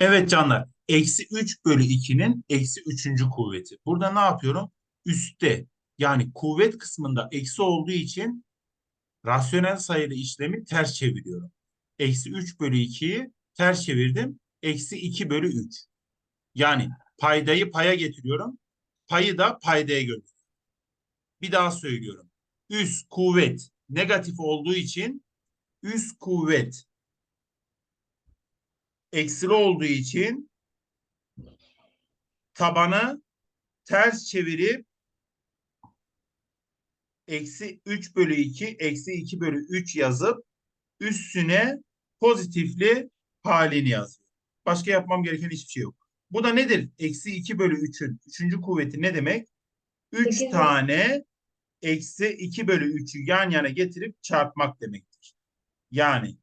Evet canlar. Eksi 3 bölü 2'nin eksi 3. kuvveti. Burada ne yapıyorum? Üstte yani kuvvet kısmında eksi olduğu için rasyonel sayılı işlemi ters çeviriyorum. Eksi 3 bölü 2'yi ters çevirdim. Eksi 2 bölü 3. Yani paydayı paya getiriyorum. Payı da paydaya götürüyorum. Bir daha söylüyorum. Üst kuvvet negatif olduğu için üst kuvvet eksili olduğu için tabanı ters çevirip eksi 3 bölü 2 eksi 2 bölü 3 yazıp üstüne pozitifli halini yazıyorum. Başka yapmam gereken hiçbir şey yok. Bu da nedir? Eksi 2 bölü 3'ün 3. kuvveti ne demek? 3 Sekiz. tane eksi 2 bölü 3'ü yan yana getirip çarpmak demektir. Yani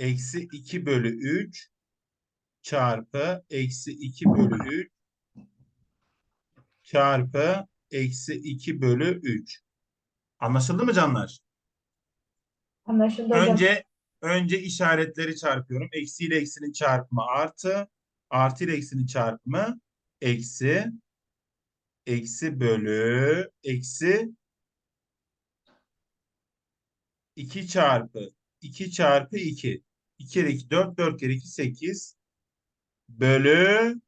eksi 2 bölü 3 çarpı eksi 2 bölü 3 çarpı eksi 2 bölü 3. Anlaşıldı mı canlar? Anlaşıldı hocam. Önce önce işaretleri çarpıyorum. Eksi ile eksinin çarpımı artı, artı ile eksinin çarpımı eksi, eksi bölü, eksi 2 çarpı 2 çarpı 2. 2 kere 2 4, 4 kere 2 8 bölü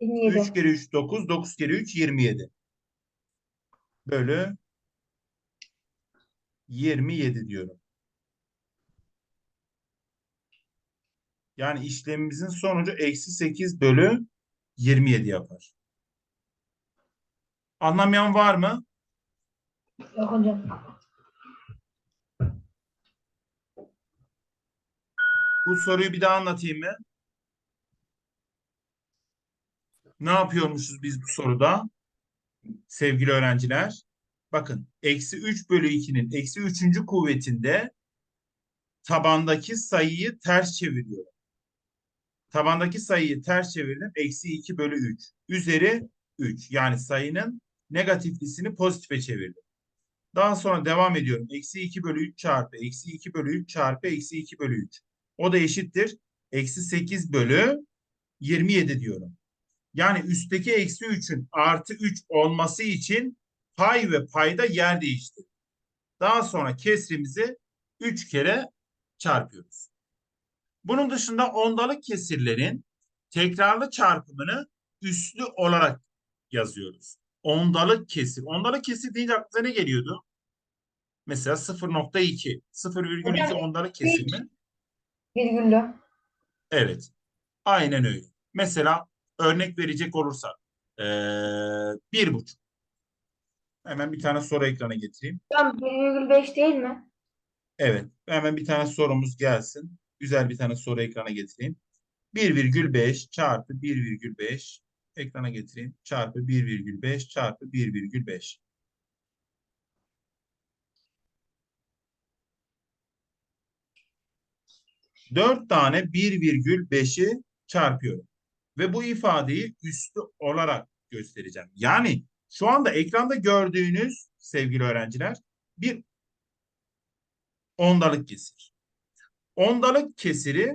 27. 3 kere 3 9, 9 kere 3 27. Bölü 27 diyorum. Yani işlemimizin sonucu eksi 8 bölü 27 yapar. Anlamayan var mı? Yok hocam. Bu soruyu bir daha anlatayım mı? Ne yapıyormuşuz biz bu soruda? Sevgili öğrenciler. Bakın eksi 3 bölü 2'nin eksi 3. kuvvetinde tabandaki sayıyı ters çeviriyorum. Tabandaki sayıyı ters çevirdim. Eksi 2 bölü 3. Üzeri 3. Yani sayının negatiflisini pozitife çevirdim. Daha sonra devam ediyorum. Eksi 2 bölü 3 çarpı eksi 2 bölü 3 çarpı eksi 2 bölü 3. O da eşittir. Eksi 8 bölü 27 diyorum. Yani üstteki eksi 3'ün artı 3 olması için pay ve payda yer değiştir. Daha sonra kesrimizi 3 kere çarpıyoruz. Bunun dışında ondalık kesirlerin tekrarlı çarpımını üslü olarak yazıyoruz. Ondalık kesir. Ondalık kesir deyince aklınıza ne geliyordu? Mesela 0.2. 0,2 Hocam, ondalık kesir mi? Virgüllü. Evet. Aynen öyle. Mesela örnek verecek olursak ee, bir buçuk. Hemen bir tane soru ekrana getireyim. Hocam 1,5 değil mi? Evet. Hemen bir tane sorumuz gelsin. Güzel bir tane soru ekrana getireyim. 1,5 çarpı 1,5 ekrana getireyim. Çarpı 1,5 çarpı 1,5. Dört tane 1,5'i çarpıyorum. Ve bu ifadeyi üstü olarak göstereceğim. Yani şu anda ekranda gördüğünüz sevgili öğrenciler bir ondalık kesir. Ondalık kesiri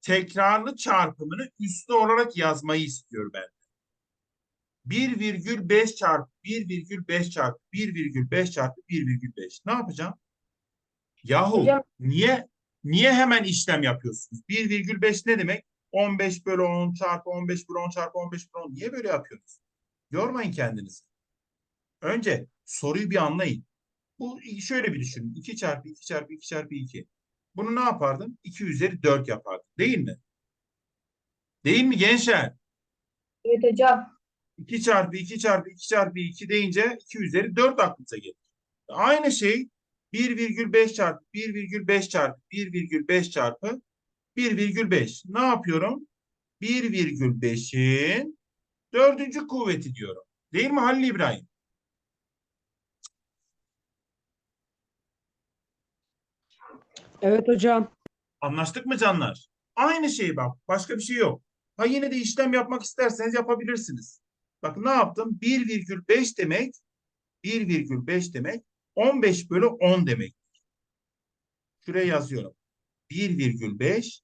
tekrarlı çarpımını üslü olarak yazmayı istiyor ben. 1,5 çarpı 1,5 çarpı 1,5 çarpı 1,5. Ne yapacağım? Yahu Hocam- niye niye hemen işlem yapıyorsunuz? 1,5 ne demek? 15 bölü 10 çarpı 15 bölü 10 çarpı 15 bölü 10. Niye böyle yapıyorsunuz? Yormayın kendinizi. Önce soruyu bir anlayın. Bu şöyle bir düşünün. 2 çarpı 2 çarpı 2 çarpı 2. Bunu ne yapardım? 2 üzeri 4 yapardım. Değil mi? Değil mi gençler? Evet hocam. 2 çarpı 2 çarpı 2 çarpı 2 deyince 2 üzeri 4 aklınıza gelir. Aynı şey 1,5 çarpı 1,5 çarpı 1,5 çarpı 1,5. Ne yapıyorum? 1,5'in dördüncü kuvveti diyorum. Değil mi Halil İbrahim? Evet hocam. Anlaştık mı canlar? Aynı şey bak. Başka bir şey yok. Ha yine de işlem yapmak isterseniz yapabilirsiniz. Bak ne yaptım? 1,5 demek 1,5 demek 15 bölü 10 demek. Şuraya yazıyorum. 1,5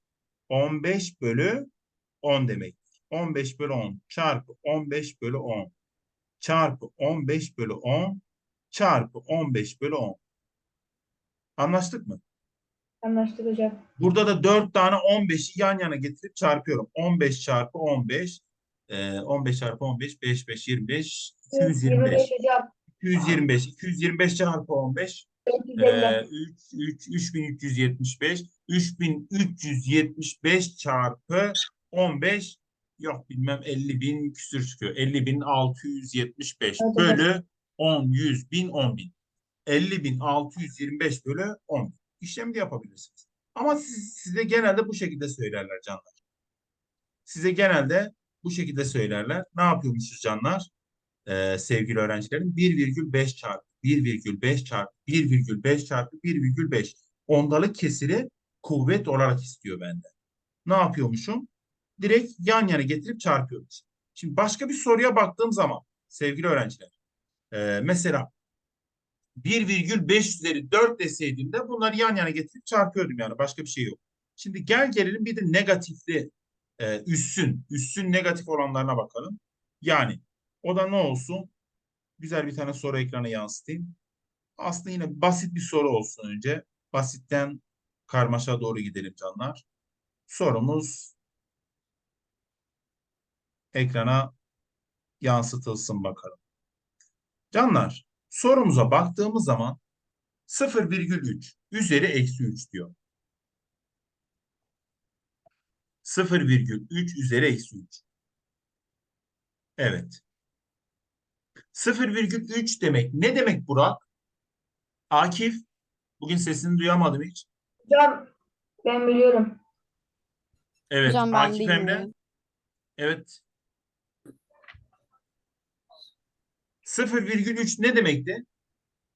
15 bölü 10 demek. 15 bölü 10 çarpı 15 bölü 10 çarpı 15 bölü 10 çarpı 15 bölü 10. Anlaştık mı? Anlaştık hocam. Burada da 4 tane 15'i yan yana getirip çarpıyorum. 15 çarpı 15 e, 15 çarpı 15 5 5 25 225 25 hocam. 225 225 çarpı 15 450. ee, 3, 3, 3375 3375 çarpı 15 yok bilmem 50 bin küsür çıkıyor. 50 bin 675 Evet, bölü 10, 100 bin, 10 bin. 50 bin 625 bölü 10 bin. İşlemi de yapabilirsiniz. Ama siz, size genelde bu şekilde söylerler canlar. Size genelde bu şekilde söylerler. Ne yapıyormuşuz canlar? Ee, sevgili öğrencilerim 1,5 çarpı 1,5 çarpı 1,5 çarpı 1,5 ondalık kesiri kuvvet olarak istiyor benden. Ne yapıyormuşum? Direkt yan yana getirip çarpıyormuşum. Şimdi başka bir soruya baktığım zaman sevgili öğrenciler e, mesela 1,5 üzeri 4 deseydim de bunları yan yana getirip çarpıyordum yani başka bir şey yok. Şimdi gel gelelim bir de negatifli e, üssün, üssün negatif olanlarına bakalım. Yani o da ne olsun? Güzel bir tane soru ekrana yansıtayım. Aslında yine basit bir soru olsun önce. Basitten karmaşa doğru gidelim canlar. Sorumuz ekrana yansıtılsın bakalım. Canlar, sorumuza baktığımız zaman 0,3 üzeri eksi 3 diyor. 0,3 üzeri eksi 3. Evet. 0,3 demek. Ne demek Burak? Akif, bugün sesini duyamadım hiç. Hocam ben biliyorum. Evet, Hocam ben Akif Emre. bilmiyorum. Evet. 0,3 ne demekti?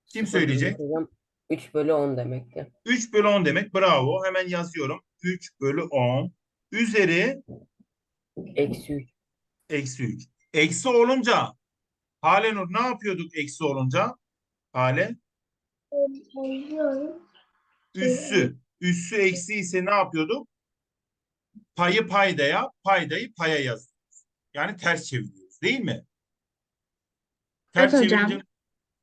Kim söyleyecek? Hocam 3 bölü 10 demekti. 3 bölü 10 demek. Bravo. Hemen yazıyorum. 3 bölü 10 üzeri Eksi 3. eksi 3. Eksi olunca Hale Nur ne yapıyorduk eksi olunca? Hale üssü. Üssü eksi ise ne yapıyorduk? Payı paydaya, paydayı paya yazıyoruz. Yani ters çeviriyoruz değil mi? Ters Evet hocam. çevirince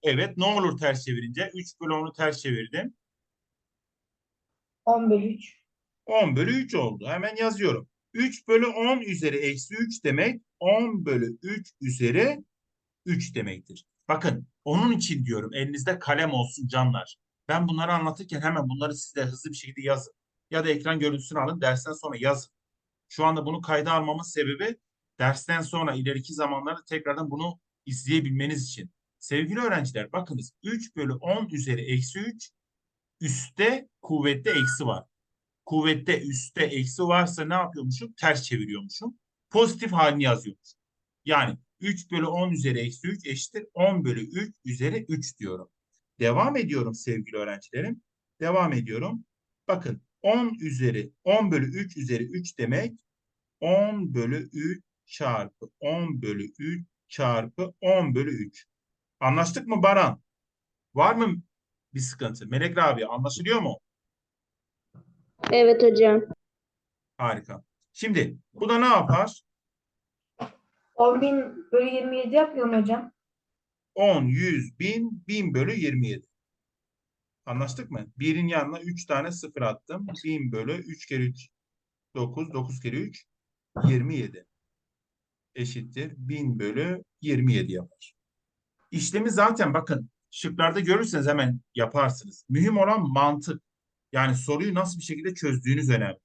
Evet ne olur ters çevirince? 3 bölü 10'u ters çevirdim. 10 bölü 3. 10 bölü 3 oldu. Hemen yazıyorum. 3 bölü 10 üzeri eksi 3 demek 10 bölü 3 üzeri 3 demektir. Bakın onun için diyorum elinizde kalem olsun canlar. Ben bunları anlatırken hemen bunları siz de hızlı bir şekilde yazın. Ya da ekran görüntüsünü alın dersten sonra yazın. Şu anda bunu kayda almamın sebebi dersten sonra ileriki zamanlarda tekrardan bunu izleyebilmeniz için. Sevgili öğrenciler bakınız 3 bölü 10 üzeri eksi 3 üstte kuvvette eksi var kuvvette üstte eksi varsa ne yapıyormuşum? Ters çeviriyormuşum. Pozitif halini yazıyormuşum. Yani 3 bölü 10 üzeri eksi 3 eşittir 10 bölü 3 üzeri 3 diyorum. Devam ediyorum sevgili öğrencilerim. Devam ediyorum. Bakın 10 üzeri 10 bölü 3 üzeri 3 demek 10 bölü 3 çarpı 10 bölü 3 çarpı 10 bölü 3. Anlaştık mı Baran? Var mı bir sıkıntı? Melek abi anlaşılıyor mu? Evet hocam. Harika. Şimdi bu da ne yapar? 10.000 bölü 27 yapmıyor mu hocam? 10, 100, 1000, 1000 bölü 27. Anlaştık mı? Birin yanına 3 tane sıfır attım. 1000 bölü 3 kere 3, 9, 9 kere 3, 27. Eşittir 1000 bölü 27 yapar. İşlemi zaten bakın şıklarda görürseniz hemen yaparsınız. Mühim olan mantık. Yani soruyu nasıl bir şekilde çözdüğünüz önemli.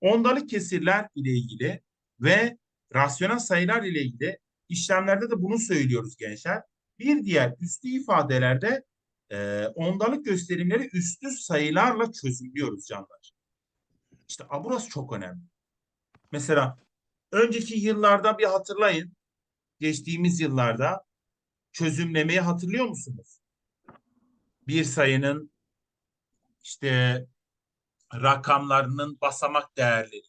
Ondalık kesirler ile ilgili ve rasyonel sayılar ile ilgili işlemlerde de bunu söylüyoruz gençler. Bir diğer üstü ifadelerde e, ondalık gösterimleri üstü sayılarla çözümlüyoruz canlar. İşte burası çok önemli. Mesela önceki yıllarda bir hatırlayın. Geçtiğimiz yıllarda çözümlemeyi hatırlıyor musunuz? Bir sayının işte rakamlarının basamak değerleri.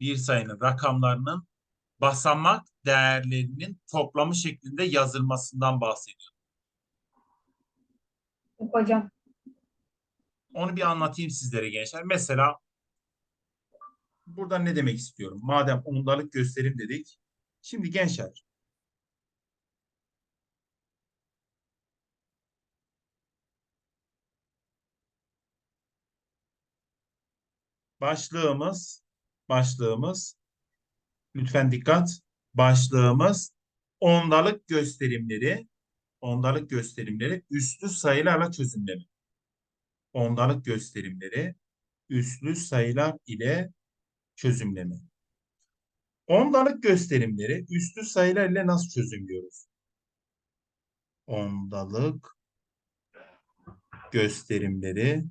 Bir sayının rakamlarının basamak değerlerinin toplamı şeklinde yazılmasından bahsediyor. Hocam. Onu bir anlatayım sizlere gençler. Mesela Burada ne demek istiyorum? Madem ondalık gösterim dedik. Şimdi gençler. Başlığımız, başlığımız, lütfen dikkat. Başlığımız ondalık gösterimleri, ondalık gösterimleri üslü sayılarla çözümleme. Ondalık gösterimleri üslü sayılar ile çözümleme. Ondalık gösterimleri üslü sayılar ile nasıl çözümlüyoruz? Ondalık gösterimleri.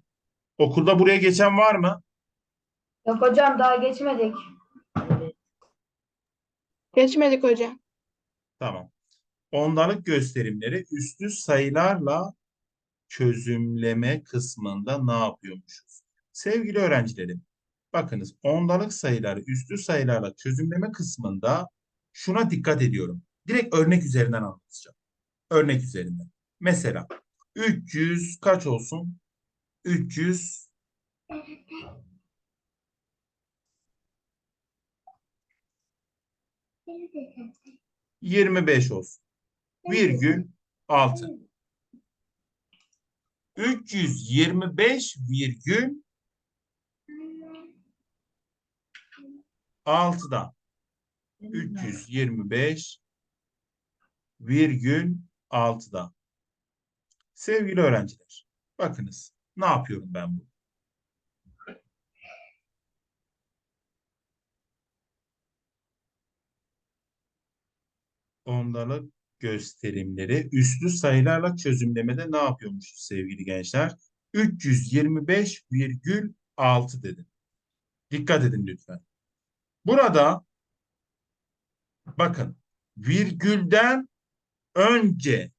Okulda buraya geçen var mı? Yok hocam daha geçmedik. Geçmedik hocam. Tamam. Ondalık gösterimleri üslü sayılarla çözümleme kısmında ne yapıyormuşuz? Sevgili öğrencilerim, bakınız ondalık sayıları üslü sayılarla çözümleme kısmında şuna dikkat ediyorum. Direkt örnek üzerinden anlatacağım. Örnek üzerinden. Mesela 300 kaç olsun? 300 25 olsun. Virgül 6. 325 virgül 6'da 325 virgül 6'da. Sevgili öğrenciler, bakınız ne yapıyorum ben bu? Ondalık gösterimleri üslü sayılarla çözümlemede ne yapıyormuşuz sevgili gençler? 325,6 dedim. Dikkat edin lütfen. Burada bakın virgülden önce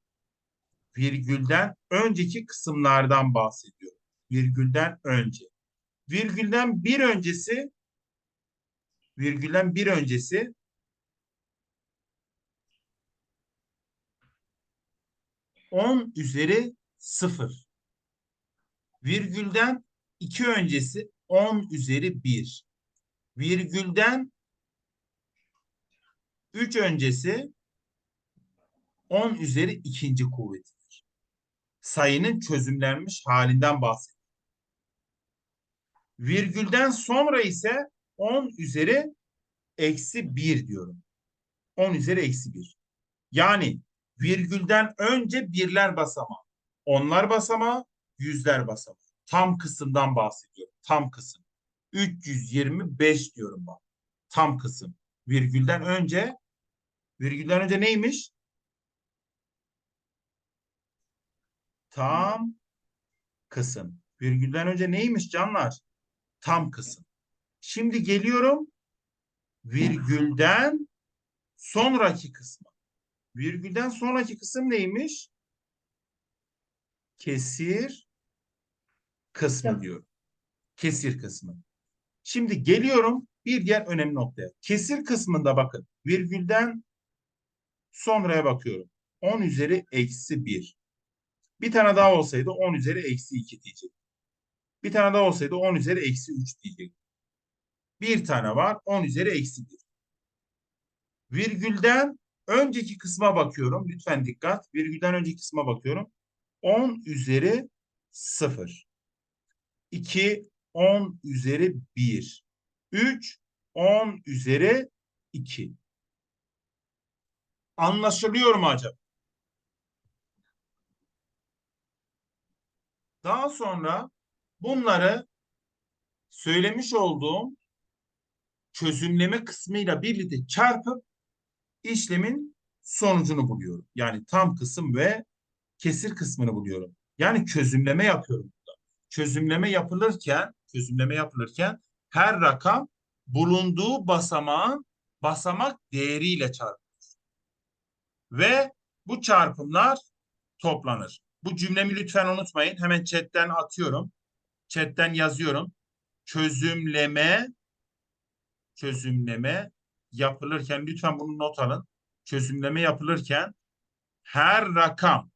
virgülden önceki kısımlardan bahsediyorum. Virgülden önce. Virgülden bir öncesi virgülden bir öncesi on üzeri sıfır. Virgülden iki öncesi on üzeri bir. Virgülden üç öncesi on üzeri ikinci kuvvetidir. Sayının çözümlenmiş halinden bahsediyor. Virgülden sonra ise 10 üzeri eksi 1 diyorum. 10 üzeri eksi 1. Yani virgülden önce birler basamağı, onlar basamağı, yüzler basamağı. Tam kısımdan bahsediyorum. Tam kısım. 325 diyorum bak. Tam kısım. Virgülden önce virgülden önce neymiş? Tam kısım. Virgülden önce neymiş canlar? Tam kısım. Şimdi geliyorum virgülden sonraki kısma. Virgülden sonraki kısım neymiş? Kesir kısmı Tamam. diyorum. Kesir kısmı. Şimdi geliyorum bir diğer önemli noktaya. Kesir kısmında bakın. Virgülden sonraya bakıyorum. 10 üzeri eksi 1. Bir tane daha olsaydı 10 üzeri eksi 2 diyecek. Bir tane daha olsaydı 10 üzeri eksi 3 diyecek. Bir tane var 10 üzeri eksi 1. Virgülden önceki kısma bakıyorum. Lütfen dikkat. Virgülden önceki kısma bakıyorum. 10 üzeri 0. 2 10 üzeri 1. 3 10 üzeri 2. Anlaşılıyor mu acaba? Daha sonra bunları söylemiş olduğum çözümleme kısmıyla birlikte çarpıp işlemin sonucunu buluyorum. Yani tam kısım ve kesir kısmını buluyorum. Yani çözümleme yapıyorum burada. Çözümleme yapılırken, çözümleme yapılırken her rakam bulunduğu basamağın basamak değeriyle çarpılır. Ve bu çarpımlar toplanır. Bu cümlemi lütfen unutmayın. Hemen chatten atıyorum. Chatten yazıyorum. Çözümleme çözümleme yapılırken lütfen bunu not alın. Çözümleme yapılırken her rakam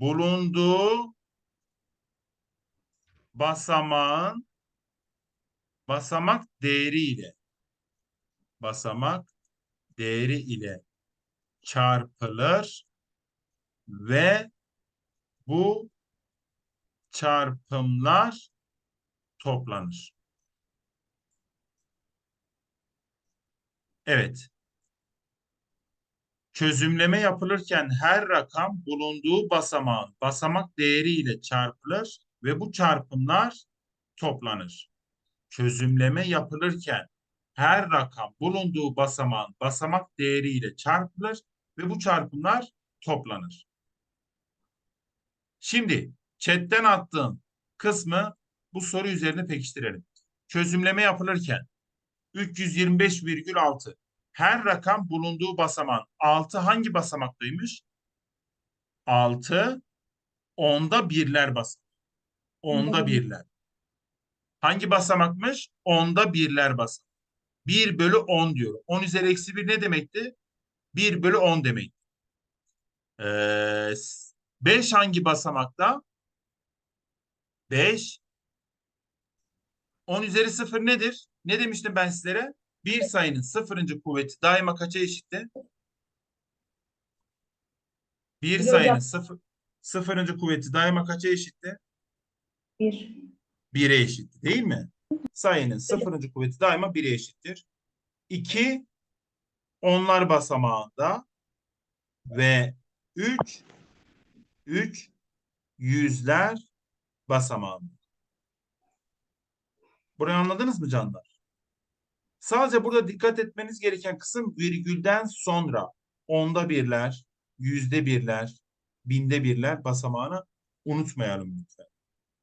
bulunduğu basamağın basamak değeri ile basamak değeri ile çarpılır ve bu çarpımlar toplanır. Evet. Çözümleme yapılırken her rakam bulunduğu basamağın basamak değeri ile çarpılır ve bu çarpımlar toplanır. Çözümleme yapılırken her rakam bulunduğu basamağın basamak değeri ile çarpılır ve bu çarpımlar toplanır. Şimdi chatten attığım kısmı bu soru üzerine pekiştirelim. Çözümleme yapılırken 325,6 her rakam bulunduğu basamağın 6 hangi basamaktaymış? 6 onda birler basamağı. Onda birler. Hangi basamakmış? Onda birler basamağı. 1 bölü 10 diyor. 10 üzeri eksi 1 ne demekti? 1 bölü 10 demek. Ee, 5 hangi basamakta? 5. 10 üzeri 0 nedir? Ne demiştim ben sizlere? Bir sayının sıfırıncı kuvveti daima kaça eşitti? Bir Bir sayının sıfır, sıfırıncı kuvveti daima kaça eşitti? 1. 1'e eşitti değil mi? Sayının sıfırıncı kuvveti daima 1'e eşittir. 2 onlar basamağında ve 3 3 yüzler basamağında. Burayı anladınız mı canlar? Sadece burada dikkat etmeniz gereken kısım virgülden sonra onda birler, yüzde birler, binde birler basamağını unutmayalım lütfen.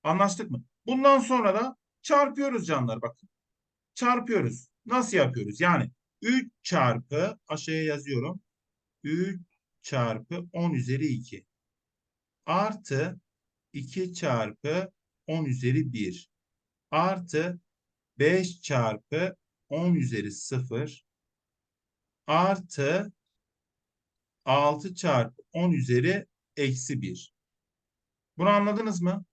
Anlaştık mı? Bundan sonra da çarpıyoruz canlar bakın. Çarpıyoruz. Nasıl yapıyoruz? Yani 3 çarpı aşağıya yazıyorum. 3 çarpı 10 üzeri 2 artı 2 çarpı 10 üzeri 1 artı 5 çarpı 10 üzeri 0 artı 6 çarpı 10 üzeri eksi 1. Bunu anladınız mı?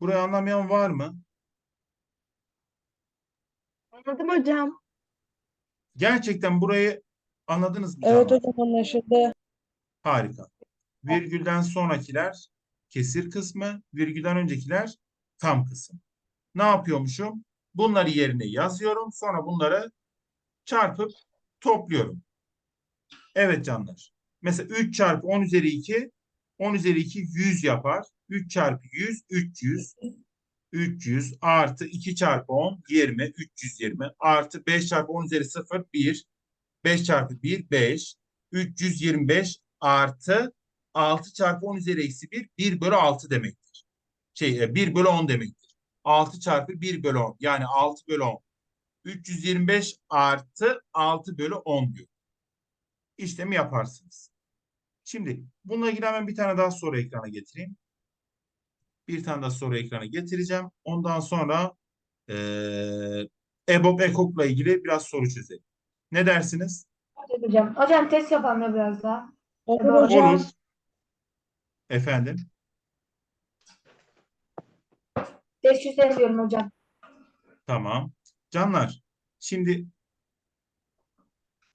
Burayı anlamayan var mı? Anladım hocam. Gerçekten burayı anladınız mı Evet hocam anlaşıldı. Harika. Virgülden sonrakiler kesir kısmı, virgülden öncekiler tam kısım. Ne yapıyormuşum? Bunları yerine yazıyorum. Sonra bunları çarpıp topluyorum. Evet canlar. Mesela 3 çarpı 10 üzeri 2 10 üzeri 2 100 yapar. 3 çarpı 100 300 300 artı 2 çarpı 10 20 320 artı 5 çarpı 10 üzeri 0 1 5 çarpı 1 5 325 artı 6 çarpı 10 üzeri eksi 1 1 bölü 6 demektir. Şey e, 1 bölü 10 demektir. 6 çarpı 1 bölü 10 yani 6 bölü 10. 325 artı 6 bölü 10 diyor. İşlemi yaparsınız. Şimdi bununla ilgili hemen bir tane daha soru ekrana getireyim. Bir tane daha soru ekrana getireceğim. Ondan sonra eee EBOB EKOK'la ilgili biraz soru çözelim. Ne dersiniz? Hocam. Hocam test yapalım ya biraz daha. Olur. Olur. Efendim? Test çözelim diyorum hocam. Tamam. Canlar, şimdi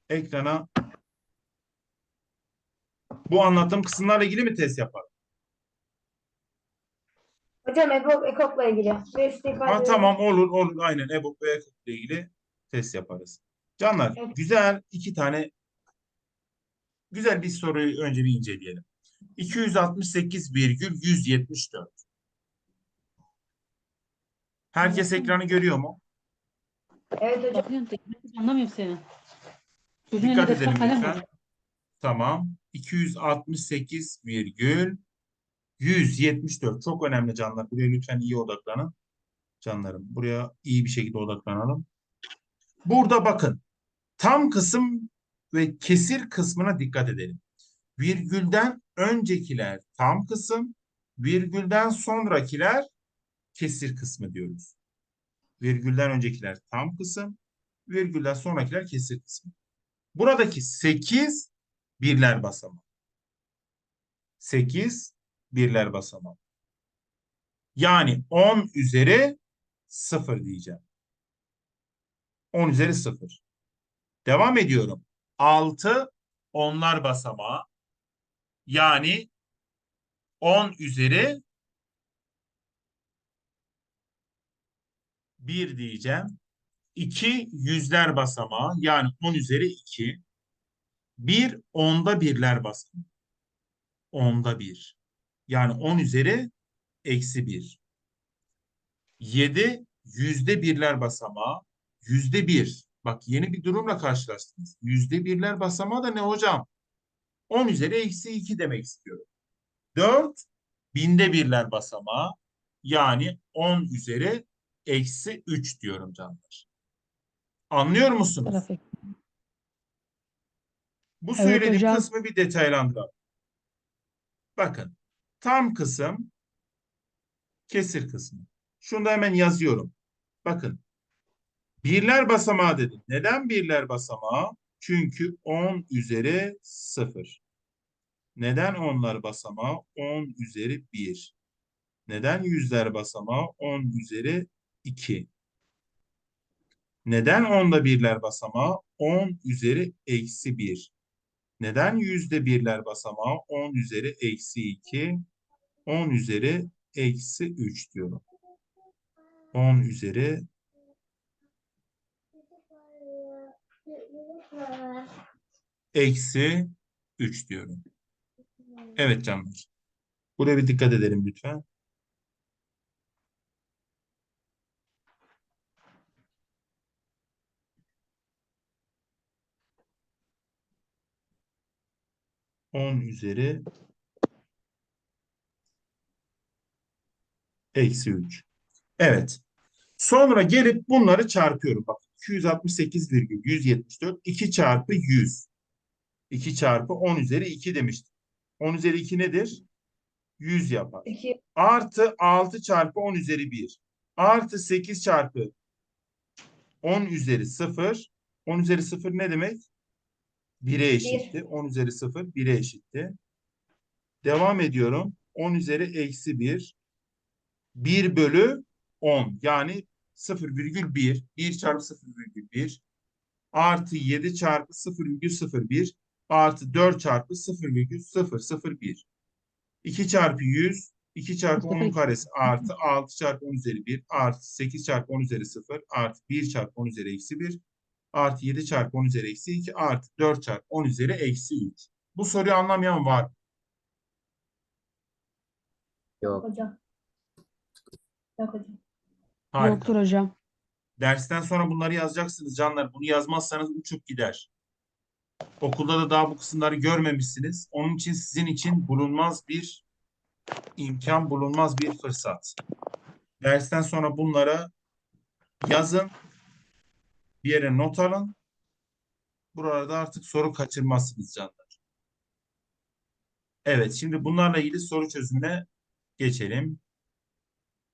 ekrana bu anlattığım kısımlarla ilgili mi test yapalım? Hocam EBOB EKOK'la ilgili. Ha, tamam olur olur aynen EBOB ve EKOK ile ilgili test yaparız. Canlar Evet. güzel iki tane güzel bir soruyu önce bir inceleyelim. 268,174. Herkes ekranı görüyor mu? Evet hocam. Anlamıyorum seni. Çocuğun Dikkat edelim lütfen. Tamam. 268 virgül 174. Çok önemli canlar. Buraya lütfen iyi odaklanın. Canlarım buraya iyi bir şekilde odaklanalım. Burada bakın. Tam kısım ve kesir kısmına dikkat edelim. Virgülden öncekiler tam kısım, virgülden sonrakiler kesir kısmı diyoruz. Virgülden öncekiler tam kısım, virgülden sonrakiler kesir kısmı. Buradaki 8 birler basamağı. 8 birler basamağı. Yani 10 üzeri 0 diyeceğim. 10 üzeri 0. Devam ediyorum. 6 onlar basamağı. Yani 10 üzeri 1 diyeceğim. 2 yüzler basamağı yani 10 üzeri 2. 1 onda birler basamağı. Onda 1. Yani 10 üzeri eksi 1. 7 yüzde birler basamağı. Yüzde 1. Bak yeni bir durumla karşılaştınız. Yüzde birler basamağı da ne hocam? 10 üzeri eksi 2 demek istiyorum. 4 binde birler basamağı. Yani 10 üzeri eksi 3 diyorum canlar. Anlıyor musunuz? Bu Evet söylediğim hocam. kısmı bir detaylandıralım. Bakın. Tam kısım kesir kısmı. Şunu da hemen yazıyorum. Bakın. Birler basamağı dedim. Neden birler basamağı? Çünkü 10 üzeri 0. Neden onlar basamağı? 10 üzeri 1. Neden yüzler basamağı? 10 üzeri 2. Neden onda birler basamağı? 10 üzeri eksi 1. Neden yüzde birler basamağı? 10 üzeri eksi 2. 10 üzeri eksi 3 diyorum. 10 üzeri eksi 3 diyorum. Evet canlar. Buraya bir dikkat edelim lütfen. On üzeri eksi 3. Evet. Sonra gelip bunları çarpıyorum. Bak 268,174 2 çarpı 100. 2 çarpı 10 üzeri 2 demiştim. 10 üzeri 2 nedir? 100 yapar. 2 Artı 6 çarpı 10 üzeri 1. Artı 8 çarpı 10 üzeri 0. 10 üzeri 0 ne demek? 1'e eşitti. 10 üzeri 0 1'e eşitti. Devam ediyorum. 10 üzeri eksi 1. 1 bölü 10. Yani 0,1. 1 çarpı 0,1. Artı 7 çarpı 0,01. Artı 4 çarpı 0,001. 2 çarpı 100, 2 çarpı 10'un karesi artı 6 çarpı 10 üzeri 1 artı 8 çarpı 10 üzeri 0 artı 1 çarpı 10 üzeri eksi 1 artı 7 çarpı 10 üzeri eksi 2 artı 4 çarpı 10 üzeri eksi 3. Bu soruyu anlamayan var. mı? Yok. hocam. Yok hocam. Harika. Yoktur hocam. Dersten sonra bunları yazacaksınız canlar. Bunu yazmazsanız uçup gider. Okulda da daha bu kısımları görmemişsiniz. Onun için sizin için bulunmaz bir imkan, bulunmaz bir fırsat. Dersten sonra bunlara yazın. Bir yere not alın. Burada artık soru kaçırmazsınız canlar. Evet, şimdi bunlarla ilgili soru çözümüne geçelim.